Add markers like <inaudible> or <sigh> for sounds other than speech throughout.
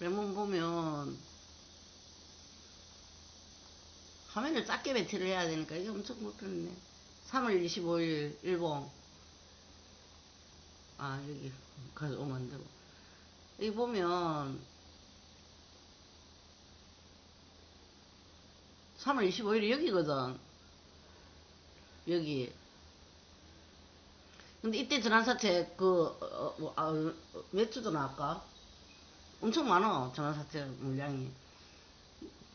레몬 보면 화면을 작게 배치를 해야 되니까 이게 엄청 못했네 3월 25일 일봉. 아 여기 가져오면 안 되고. 여기 보면 3월 25일이 여기거든. 여기. 근데 이때 전환사채 그 어, 어, 아, 어, 몇 주도 나올까? 엄청 많아 전환사채 물량이.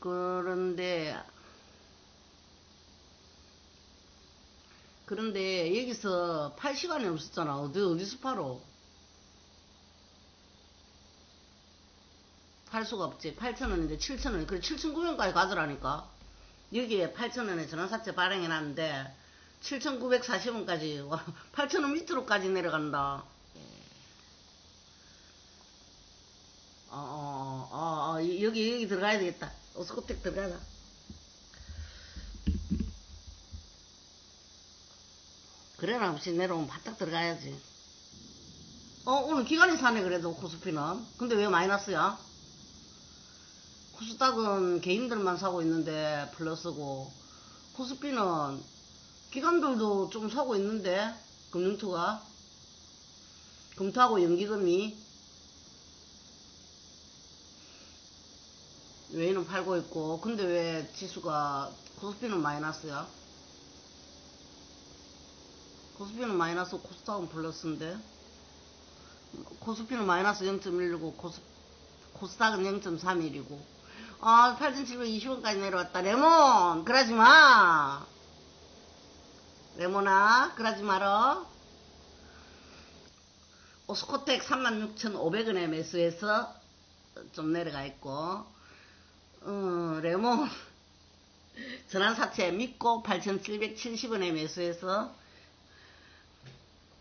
그런데 그런데 여기서 팔 시간이 없었잖아. 어디 어디서 팔어? 팔 수가 없지. 8,000원인데 7,000원 그래 7,900원까지 가더라니까. 여기에 8,000원에 전환사채 발행해 놨는데 7,940원까지 8,000원 밑으로까지 내려간다 어, 어, 어, 어, 여기 여기 들어가야 되겠다. 오스코텍 들어가자 그래나 없이 내려오면 바짝 들어가야지. 어 오늘 기간이 사네 그래도 코스피는. 근데 왜 마이너스야? 코스닥은 개인들만 사고 있는데 플러스고 코스피는 기관들도 좀 사고 있는데 금융투가. 금투하고 연기금이 외에는 팔고 있고. 근데 왜 지수가 코스피는 마이너스야? 코스피는 마이너스 코스닥은 플러스인데. 코스피는 마이너스 0.1이고 코스, 코스닥은 0.31이고. 아 8,720원까지 내려왔다. 레몬 그러지 마. 레몬아 그러지 마라 오스코텍 36,500원에 매수해서 좀 내려가 있고 어, 레몬 전환사채 믿고 8,770원에 매수해서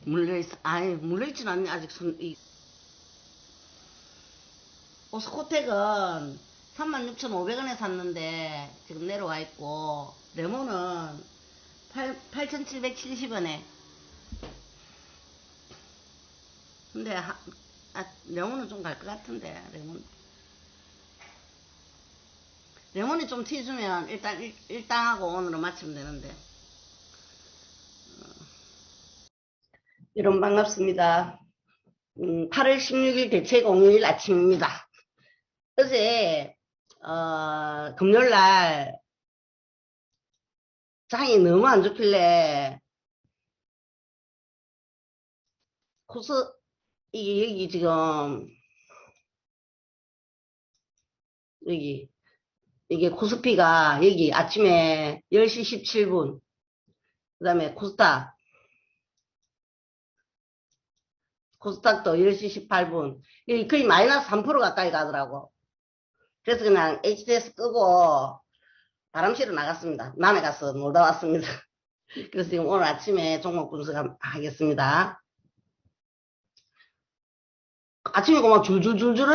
물려있어 아니 물려있진 않네 아직 손, 이. 오스코텍은 36,500원에 샀는데 지금 내려와 있고 레몬은 8,770원에. 근데 하, 아, 레몬은 좀 갈 것 같은데 레몬 레몬이 좀 튀주면 일단 일, 일당하고 오늘은 마치면 되는데 여러분 반갑습니다. 음, 8월 16일 대체 공휴일 아침입니다. 어제 어, 금요일날 장이 너무 안 좋길래 코스 이게 여기 지금 여기 이게 코스피가 여기 아침에 10시 17분 그 다음에 코스닥 코스닥도 10시 18분 여기 거의 마이너스 3% 가까이 가더라고 그래서 그냥 HDS 끄고 바람 실어 나갔습니다. 남해 가서 놀다 왔습니다. <laughs> 그래서 지금 오늘 아침에 종목 분석하겠습니다. 아침에 막 줄줄줄줄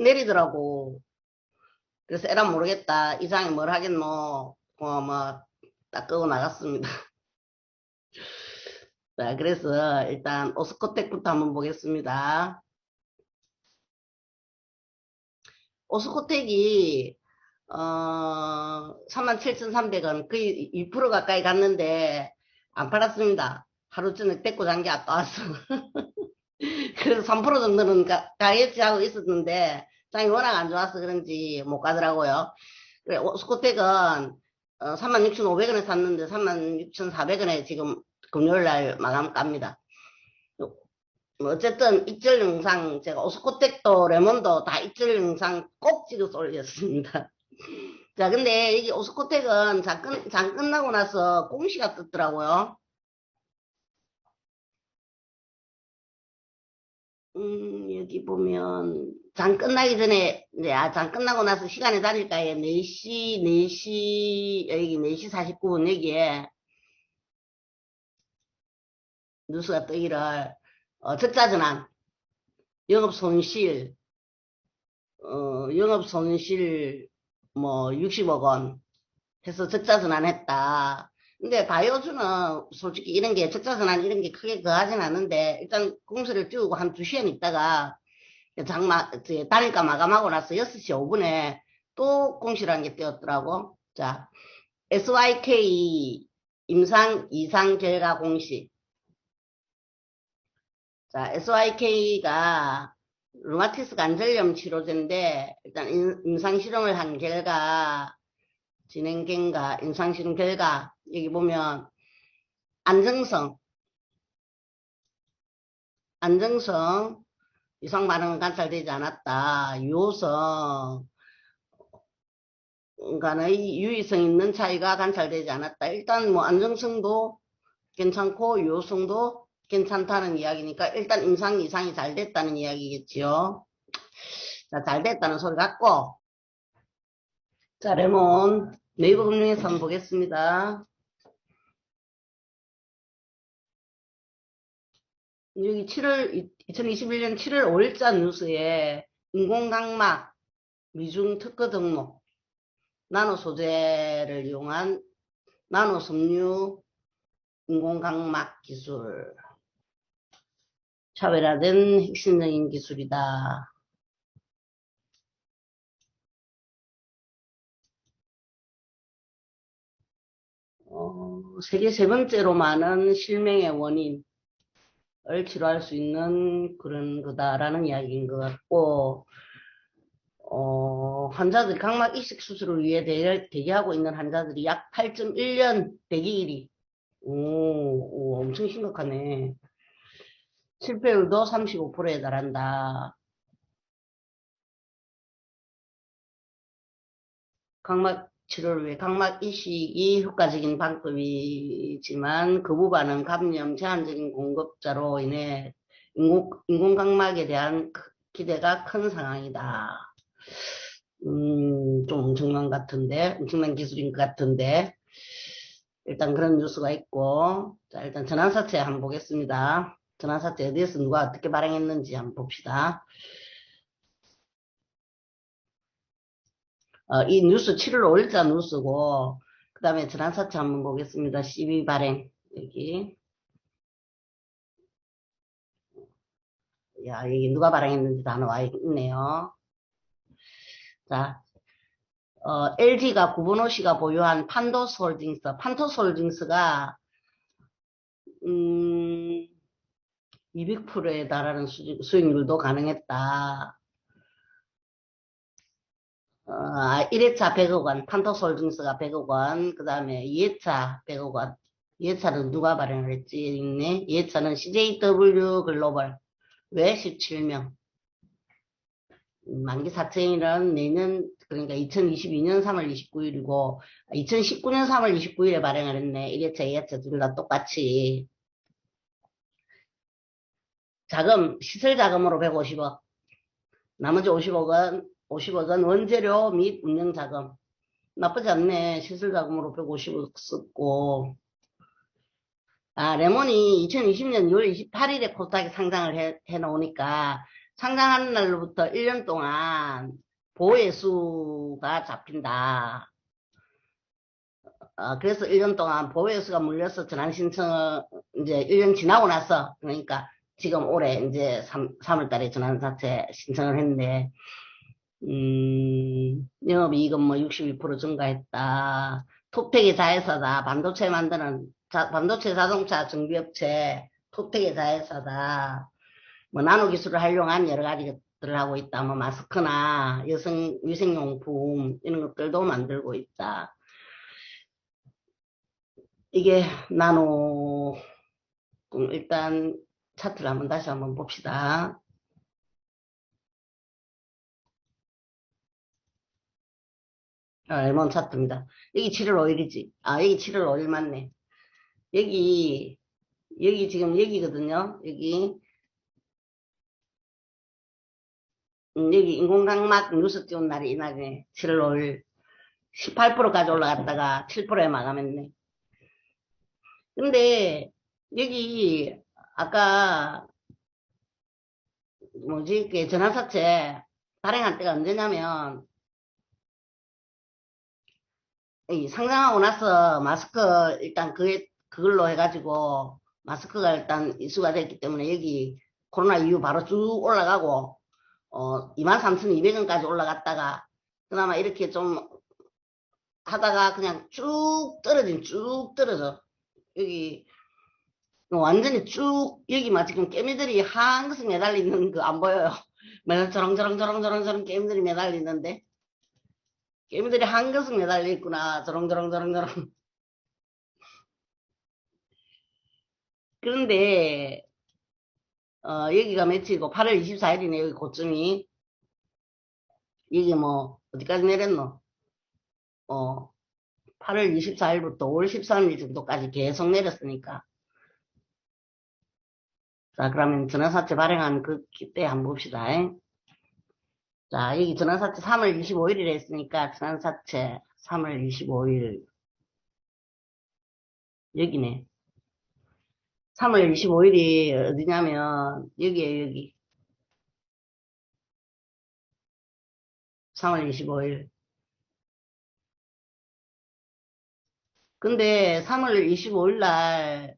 내리더라고. 그래서 에라 모르겠다. 이상이 뭘 하겠노. 어, 뭐, 딱 끄고 나갔습니다. <laughs> 자, 그래서 일단 오스코텍부터 한번 보겠습니다. 오스코텍이 어, 37,300원, 거의 2% 가까이 갔는데, 안 팔았습니다. 하루 전에 떼고 잔 게 아까 왔어. 그래서 3% 정도는 가, 가겠지 하고 있었는데, 장이 워낙 안 좋아서 그런지 못 가더라고요. 그래, 스코텍은 어, 36,500원에 샀는데, 36,400원에 지금 금요일 날 마감 갑니다. 뭐 어쨌든 입절 영상 제가 오스코텍도 레몬도 다 입절 영상 꼭 찍어서 올렸습니다. <laughs> 자, 근데 여기 오스코텍은 장, 끝, 장 끝나고 나서 공시가 떴더라고요. 음, 여기 보면, 장 끝나기 전에, 네, 아, 장 끝나고 나서 시간에 다닐까에 4시, 4시, 여기 4시 49분 여기에 뉴스가 뜨기를, 어, 적자전환, 영업 손실, 어, 영업 손실, 뭐 60억 원 해서 적자전환 했다. 근데 다이오주는 솔직히 이런 게 적자전환 이런 게 크게 거하진 않는데 일단 공세를 띄우고 한 두 시간 있다가 장마, 단일가 마감하고 나서 6시 5분에 또 공시라는 게 띄었더라고. 자, SYK 임상 이상 결과 공시. 자, SYK가 루마티스 관절염 치료제인데 일단 임- 임상 실험을 한 결과 진행 결과 임상 실험 결과 여기 보면 안정성 안정성 이상 반응은 관찰되지 않았다. 유효성 간의 유의성 있는 차이가 관찰되지 않았다. 일단 뭐 안정성도 괜찮고 유효성도 괜찮다는 이야기니까 일단 임상 이상이 잘 됐다는 이야기겠지요. 자, 잘 됐다는 소리 같고 자, 레몬 네이버 금융에서 한번 보겠습니다. 여기 7월 2021년 7월 5일자 뉴스에 인공각막 미중 특허 등록 나노 소재를 이용한 나노 섬유 인공각막 기술 차별화된 핵심적인 기술이다. 어, 세계 세 번째로 많은 실명의 원인을 치료할 수 있는 그런 거다라는 이야기인 것 같고, 어, 환자들이 각막 이식 수술을 위해 대, 대기 하고 있는 환자들이 약 8.1년 대기일이, 오, 오, 엄청 심각하네. 실패율도 35%에 달한다. 각막 치료를 위해 각막 이식이 효과적인 방법이지만 그 부반은 감염 제한적인 공급자로 인해 인공, 인공각막에 대한 크- 기대가 큰 상황이다. 음, 좀 엄청난 것 같은데, 엄청난 기술인 것 같은데, 일단 그런 뉴스가 있고, 자, 일단 전환사채 한번 보겠습니다. 전환사채에 대해서 누가 어떻게 발행했는지 한번 봅시다. 어, 이 뉴스 7월 5일자 뉴스고, 그 다음에 전환사채 한번 보겠습니다. 12 발행, 여기. 야, 여기 누가 발행했는지 다 나와 있네요. 자, 어, LG가 구본호 씨가 보유한 판도스 홀딩스, 판도스 홀딩스가, 음, 200%에 달하는 수, 수익률도 가능했다. 어, 1회차 100억 원, 판토스 홀딩스가 100억 원, 그 다음에 2회차 100억 원. 2회차는 누가 발행을 했지? 있네. 2회차는 CJW 글로벌. 왜 17명? 음, 만기 사채일은 내년, 그러니까 2022년 3월 29일이고, 2019년 3월 29일에 발행을 했네. 1회차, 2회차 둘 다 똑같이. 자금, 시설 자금으로 150억. 나머지 50억은, 50억은 원재료 및 운영 자금. 나쁘지 않네. 시설 자금으로 150억 썼고. 아, 레몬이 2020년 6월 28일에 코스닥에 상장을 해, 해 놓으니까 상장하는 날로부터 1년 동안 보호예수가 잡힌다. 어, 그래서 1년 동안 보호예수가 물려서 전환 신청을 이제 1년 지나고 나서 그러니까 지금 올해 이제 3, 3월 달에 전환 자체 신청을 했는데 음, 영업이익은 뭐 62% 증가했다. 톱텍의 자회사다. 반도체 만드는 자- 반도체 자동차 정비업체 톱텍의 자회사다. 뭐 나노 기술을 활용한 여러 가지 것들을 하고 있다. 뭐 마스크나 여성 위생용품 이런 것들도 만들고 있다. 이게 나노 일단 차트를 한번 다시 한번 봅시다. 아, 레몬 차트입니다. 여기 7월 5일이지. 아, 여기 7월 5일 맞네. 여기, 여기 지금 여기거든요. 여기. 음, 여기 인공각막 뉴스 띄운 날이 이날이네. 7월 5일. 18%까지 올라갔다가 7%에 마감했네. 근데, 여기, 아까, 뭐지, 그 전환사채 발행할 때가 언제냐면, 이 상장하고 나서 마스크 일단 그 그걸로 해가지고 마스크가 일단 이수가 됐기 때문에 여기 코로나 이후 바로 쭉 올라가고 어, 23,200원까지 올라갔다가, 그나마 이렇게 좀 하다가 그냥 쭉 떨어진, 쭉 떨어져. 여기, 완전히 쭉, 여기만 지금 깨미들이 한 것에 매달리는 거안 보여요. <laughs> 매달 저렁저렁저렁저렁저렁 깨미들이 매달리는데, 깨미들이 한 것에 매달려 있구나. 저렁저렁저렁저렁. 그런데, 어, 여기가 며칠이고, 8월 24일이네, 여기 고점이. 여기 뭐, 어디까지 내렸노? 어, 8월 24일부터 5월 13일 정도까지 계속 내렸으니까. 자, 그러면 전화사채 발행한 그, 그때 한번 봅시다. 잉? 자, 여기 전화사채 3월 25일이라 했으니까, 전화사채 3월 25일. 여기네. 3월 25일이 어디냐면, 여기에요, 여기. 3월 25일. 근데 3월 25일 날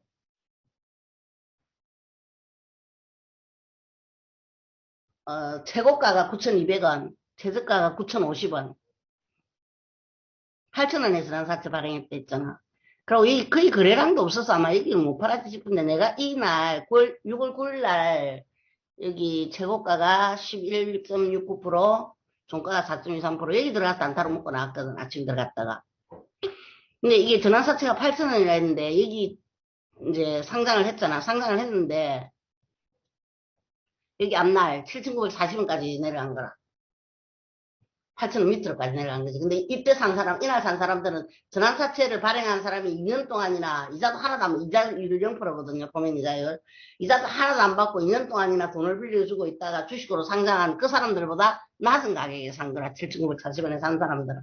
어, 최고가가 9,200원, 최저가가 9,050원. 8,000원에서 전사채 발행했다 했잖아. 그리고 이 거의 거래량도 없어서 아마 여기 못 팔았지 싶은데 내가 이날 9월, 6월 9일 날 여기 최고가가 11.69%, 종가가 4.23% 여기 들어가서 안타로 먹고 나왔거든. 아침 들어갔다가. 근데 이게 전환사채가 8,000원이라 했는데 여기 이제 상장을 했잖아. 상장을 했는데 여기 앞날 7,940원까지 내려간 거라. 8,000원 밑으로까지 내려간 거지. 근데 이때 산 사람, 이날 산 사람들은 전환사채를 발행한 사람이 2년 동안이나 이자도 하나도 안, 이자율 0%거든요. 보면 이자율. 이자도 하나도 안 받고 2년 동안이나 돈을 빌려주고 있다가 주식으로 상장한 그 사람들보다 낮은 가격에 산 거라. 7,940원에 산 사람들은.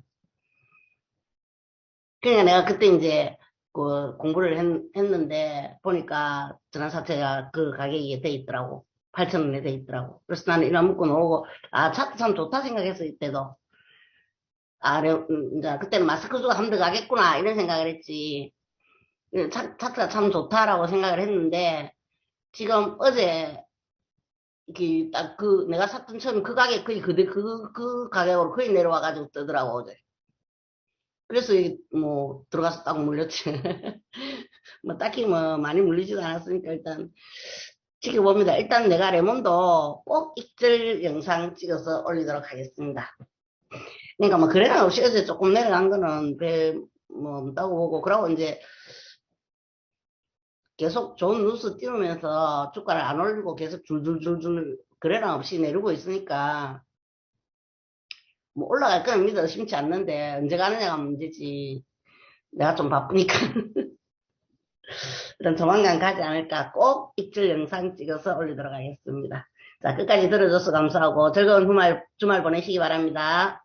그러니까 내가 그때 이제 그 공부를 했, 는데 보니까 전환사채가 그 가격이 돼 있더라고. 8,000원에 돼 있더라고. 그래서 나는 이거 묶고 놓고, 아, 차트 참 좋다 생각했어, 이때도. 아, 음, 이제 그때는 마스크주가 한대 가겠구나, 이런 생각을 했지. 이 차, 차트가 참 좋다라고 생각을 했는데, 지금 어제, 이렇게 딱 그, 내가 샀던 처음 그 가격 거의 그, 그, 그 가격으로 거의 내려와가지고 뜨더라고, 어제. 그래서 이- 뭐 들어가서 딱 물렸지. <laughs> 뭐 딱히 뭐 많이 물리지도 않았으니까 일단 지켜봅니다. 일단 내가 레몬도 꼭 익절 영상 찍어서 올리도록 하겠습니다. 그러니까 뭐 그래나 없이 어제 조금 내려간 거는 별뭐 없다고 보고 그러고 이제 계속 좋은 뉴스 띄우면서 주가를 안 올리고 계속 줄줄줄줄 그래나 없이 내리고 있으니까 뭐 올라갈 거는 믿어 심지 않는데 언제 가느냐가 문제지. 내가 좀 바쁘니까. <laughs> 일단 조만간 가지 않을까 꼭 입질 영상 찍어서 올리도록 하겠습니다. 자, 끝까지 들어줘서 감사하고 즐거운 주말, 주말 보내시기 바랍니다.